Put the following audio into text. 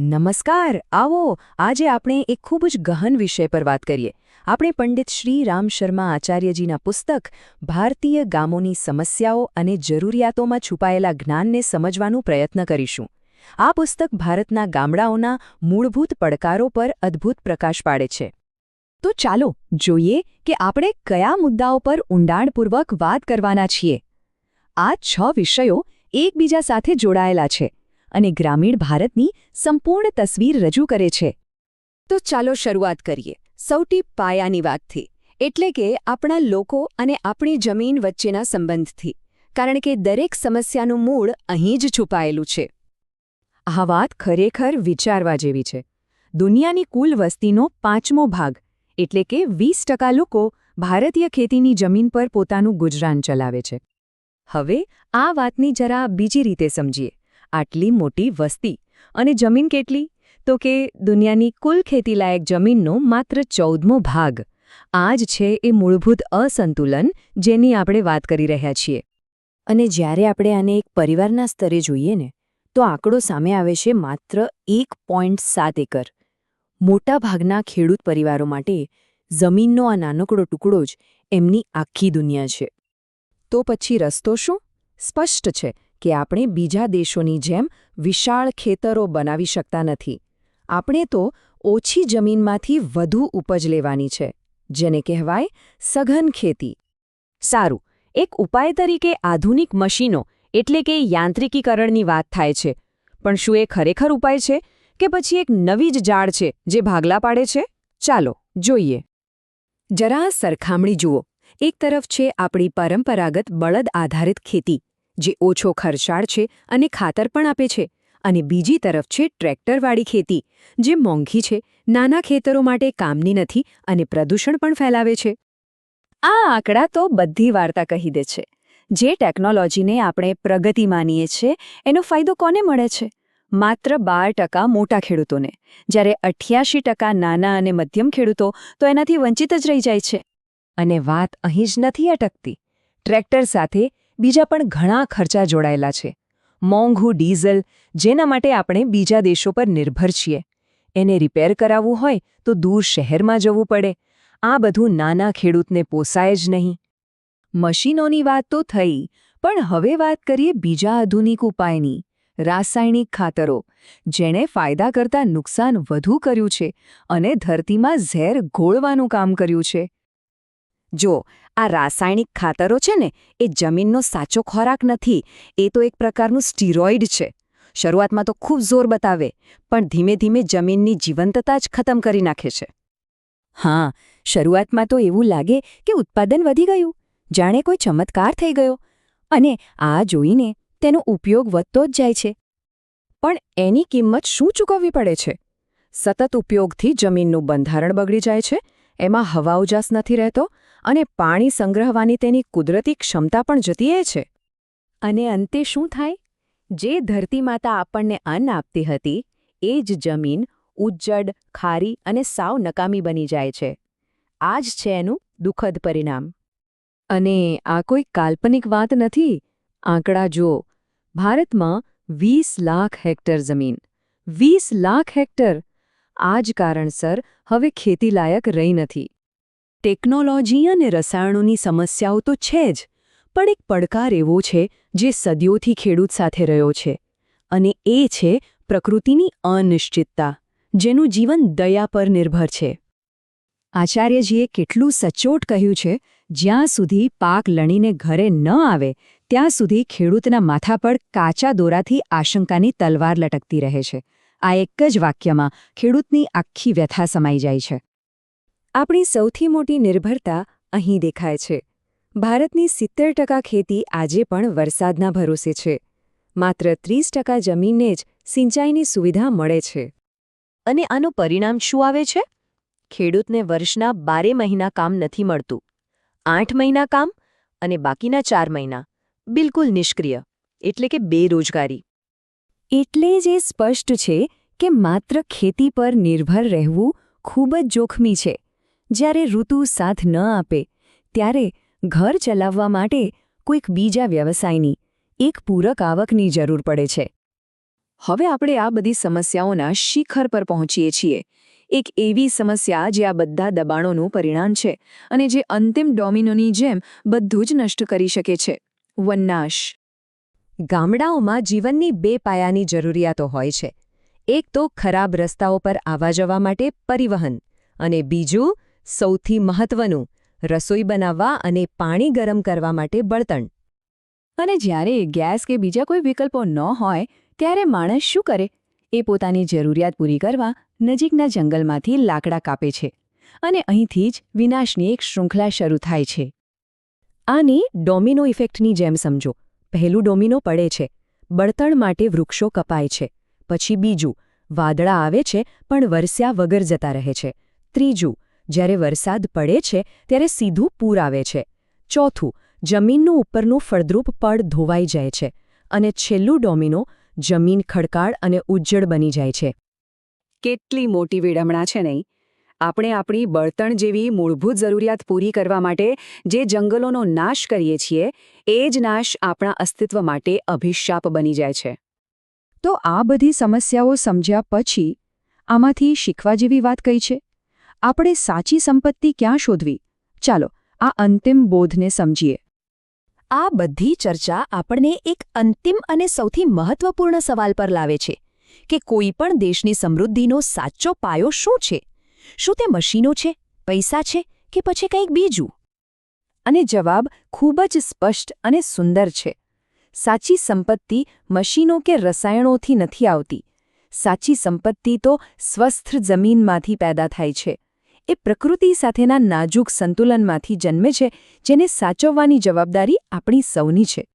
નમસ્કાર, આવો. આજે આપણે એક ખૂબ જ ગહન વિષય પર વાત કરીએ. આપણે પંડિત શ્રી રામ શર્મા આચાર્યજીના પુસ્તક ભારતીય ગામોની સમસ્યાઓ અને જરૂરિયાતોમાં છુપાયેલા જ્ઞાનને સમજવાનું પ્રયત્ન કરીશું. આ પુસ્તક ભારતના ગામડાઓના મૂળભૂત પડકારો પર અદ્ભુત પ્રકાશ પાડે છે. તો ચાલો જોઈએ કે આપણે કયા મુદ્દાઓ પર ઊંડાણપૂર્વક વાત કરવાના છીએ. આ છ વિષયો એકબીજા સાથે જોડાયેલા છે. અને ગ્રામીણ ભારતની સંપૂર્ણ તસવીર રજૂ કરે છે. તો ચાલો શરૂઆત કરીએ. સૌથી પાયાની વાતથી. એટલે કે આપણા લોકો અને આપણી જમીન વચ્ચેના સંબંધથી. કારણ કે દરેક સમસ્યાનું મૂળ અહીં જ છુપાયેલું છે. આ વાત ખરેખર વિચારવા જેવી છે. દુનિયાની કુલ વસ્તીનો પાંચમો ભાગ, એટલે કે વીસ લોકો ભારતીય ખેતીની જમીન પર પોતાનું ગુજરાન ચલાવે છે. હવે આ વાતની જરા બીજી રીતે સમજીએ. આટલી મોટી વસ્તી? અને જમીન કેટલી? તો કે દુનિયાની કુલ ખેતીલાયક જમીનનો માત્ર ચૌદમો ભાગ. આ જ છે એ મૂળભૂત અસંતુલન જેની આપણે વાત કરી રહ્યા છીએ. અને જ્યારે આપણે આને એક પરિવારના સ્તરે જોઈએ ને, તો આંકડો સામે આવે છે માત્ર એક પોઈન્ટ સાત એકર. મોટાભાગના ખેડૂત પરિવારો માટે જમીનનો આ નાનકડો ટુકડો જ એમની આખી દુનિયા છે. તો પછી રસ્તો શું? સ્પષ્ટ છે. કે આપણે બીજા દેશોની જેમ વિશાળ ખેતરો બનાવી શકતા નથી. આપણે તો ઓછી જમીનમાંથી વધુ ઉપજ લેવાની છે, જેને કહેવાય સઘન ખેતી. સારું, એક ઉપાય તરીકે આધુનિક મશીનો એટલે કે યાંત્રિકીકરણની વાત થાય છે. પણ શું એ ખરેખર ઉપાય છે કે પછી એક નવી જ જાળ છે જે ભાગલા પાડે છે? ચાલો, જોઈએ. જરા સરખામણી જુઓ. એક તરફ છે આપણી પરંપરાગત બળદ આધારિત ખેતી. જે ઓછો ખર્ચાળ છે અને ખાતર પણ આપે છે. અને બીજી તરફ છે ટ્રેક્ટરવાળી ખેતી, જે મોંઘી છે, નાના ખેતરો માટે કામની નથી અને પ્રદૂષણ પણ ફેલાવે છે. આ આંકડા તો બધી વાર્તા કહી દે છે. જે ટેકનોલોજીને આપણે પ્રગતિ માનીએ છીએ, એનો ફાયદો કોને મળે છે? માત્ર બાર ટકા મોટા ખેડૂતોને. જ્યારે અઠ્યાસી ટકા નાના અને મધ્યમ ખેડૂતો, તો એનાથી વંચિત જ રહી જાય છે. અને વાત અહીં જ નથી અટકતી. ટ્રેક્ટર સાથે બીજા પણ ઘણા ખર્ચા જોડાયેલા છે. મોંઘું ડીઝલ, જેના માટે આપણે બીજા દેશો પર નિર્ભર છીએ. એને રિપેર કરાવવું હોય તો દૂર શહેરમાં જવું પડે. આ બધું નાના ખેડૂતને પોસાય જ નહીં. મશીનોની વાત તો થઈ, પણ હવે વાત કરીએ બીજા આધુનિક ઉપાયની. રાસાયણિક ખાતરો, જેણે ફાયદા કરતાં નુકસાન વધુ કર્યું છે અને ધરતીમાં ઝેર ઘોળવાનું કામ કર્યું છે. જો, આ રાસાયણિક ખાતરો છે ને, એ જમીનનો સાચો ખોરાક નથી, એ તો એક પ્રકારનું સ્ટીરોઇડ છે. શરૂઆતમાં તો ખૂબ જોર બતાવે, પણ ધીમે ધીમે જમીનની જીવંતતા જ ખતમ કરી નાખે છે. હા, શરૂઆતમાં તો એવું લાગે કે ઉત્પાદન વધી ગયું, જાણે કોઈ ચમત્કાર થઈ ગયો, અને આ જોઈને તેનો ઉપયોગ વધતો જ જાય છે. પણ એની કિંમત શું ચૂકવવી પડે છે? સતત ઉપયોગથી જમીનનું બંધારણ બગડી જાય છે એમાં હવા ઉજાસ નથી રહેતો અને પાણી સંગ્રહવાની તેની કુદરતી ક્ષમતા પણ જતી છે. અને અંતે શું થાય? જે ધરતી માતા આપણને અન્ન આપતી હતી, એ જ જમીન ઉજ્જડ, ખારી અને સાવ નકામી બની જાય છે. આ જ છે એનું દુઃખદ પરિણામ. અને આ કોઈ કાલ્પનિક વાત નથી. આંકડા જુઓ. ભારતમાં વીસ લાખ હેક્ટર જમીન, વીસ લાખ હેક્ટર આ જ કારણસર હવે ખેતીલાયક રહી નથી. ટેકનોલોજી અને રસાયણોની સમસ્યાઓ તો છે જ, પણ એક પડકાર એવો છે જે સદીઓથી ખેડૂત સાથે રહ્યો છે, અને એ છે પ્રકૃતિની અનિશ્ચિતતા, જેનું જીવન દયા પર નિર્ભર છે. આચાર્યજીએ કેટલું સચોટ કહ્યું છે, જ્યાં સુધી પાક લણીને ઘરે ન આવે, ત્યાં સુધી ખેડૂતના માથા પર કાચા દોરાથી આશંકાની તલવાર લટકતી રહે છે. આ એક જ વાક્યમાં ખેડૂતની આખી વ્યથા સમાઈ જાય છે. આપણી સૌથી મોટી નિર્ભરતા અહીં દેખાય છે. ભારતની સિત્તેર ટકા ખેતી આજે પણ વરસાદના ભરોસે છે. માત્ર ત્રીસ ટકા જમીનને જ સિંચાઈની સુવિધા મળે છે. અને આનું પરિણામ શું આવે છે? ખેડૂતને વર્ષના બારે મહિના કામ નથી મળતું. આઠ મહિના કામ અને બાકીના ચાર મહિના. બિલકુલ નિષ્ક્રિય. એટલે કે બેરોજગારી. એટલે જ એ સ્પષ્ટ છે કે માત્ર ખેતી પર નિર્ભર રહેવું ખૂબ જ જોખમી છે. જ્યારે ઋતુ સાથ ન આપે, ત્યારે ઘર ચલાવવા માટે કોઈક બીજા વ્યવસાયની, એક પૂરક આવકની જરૂર પડે છે. હવે આપણે આ બધી સમસ્યાઓના શિખર પર પહોંચીએ છીએ. એક એવી સમસ્યા જે આ બધા દબાણોનું પરિણામ છે અને જે અંતિમ ડોમિનોની જેમ બધું જ નષ્ટ કરી શકે છે. વનનાશ. ગામડાઓમાં જીવનની બે પાયાની જરૂરિયાતો હોય છે. એક તો ખરાબ રસ્તાઓ પર આવવા જવા માટે પરિવહન અને બીજું સૌથી મહત્વનું રસોઈ બનાવવા અને પાણી ગરમ કરવા માટે બળતણ. અને જ્યારે ગેસ કે બીજા કોઈ વિકલ્પો ન હોય ત્યારે માણસ શું કરે? એ પોતાની જરૂરિયાત પૂરી કરવા નજીકના જંગલમાંથી લાકડા કાપે છે અને અહીંથી જ વિનાશની એક શૃંખલા શરૂ થાય છે. આની ડોમિનો ઇફેક્ટની જેમ સમજો. પહેલું ડોમિનો પડે છે. બળતણ માટે વૃક્ષો કપાય છે. પછી બીજું, વાદળા આવે છે, પણ વરસ્યા વગર જતા રહે છે. ત્રીજું, જ્યારે વરસાદ પડે છે, ત્યારે સીધું પૂર આવે છે. ચોથું, જમીનનું ઉપરનું ફળદ્રુપ પડ ધોવાઈ જાય છે. અને છેલ્લું ડોમિનો, જમીન ખડકાળ અને ઉજ્જડ બની જાય છે. કેટલી મોટી વિડમણા છે નહીં? આપણે આપણી બળતણ જેવી મૂળભૂત જરૂરિયાત પૂરી કરવા માટે જે જંગલોનો નાશ કરીએ છીએ, એ જ નાશ આપણા અસ્તિત્વ માટે અભિશાપ બની જાય છે. તો આ બધી સમસ્યાઓ સમજ્યા પછી, આમાંથી શીખવા જેવી વાત કઈ છે? આપણે સાચી સંપત્તિ ક્યાં શોધવી? ચાલો, આ અંતિમ બોધને સમજીએ. આ બધી ચર્ચા આપણને એક અંતિમ અને સૌથી મહત્વપૂર્ણ સવાલ પર લાવે છે કે કોઈ પણ દેશની સમૃદ્ધિનો સાચો પાયો શું છે? શું તે મશીનો છે, પૈસા છે કે પછી કંઈક બીજું? અને જવાબ ખૂબ જ સ્પષ્ટ અને સુંદર છે. સાચી સંપત્તિ મશીનો કે રસાયણોથી નથી આવતી. સાચી સંપત્તિ તો સ્વસ્થ જમીનમાંથી પેદા થાય છે. એ પ્રકૃતિ સાથેના નાજુક સંતુલનમાંથી જન્મે છે, જેને સાચવવાની જવાબદારી આપણી સૌની છે.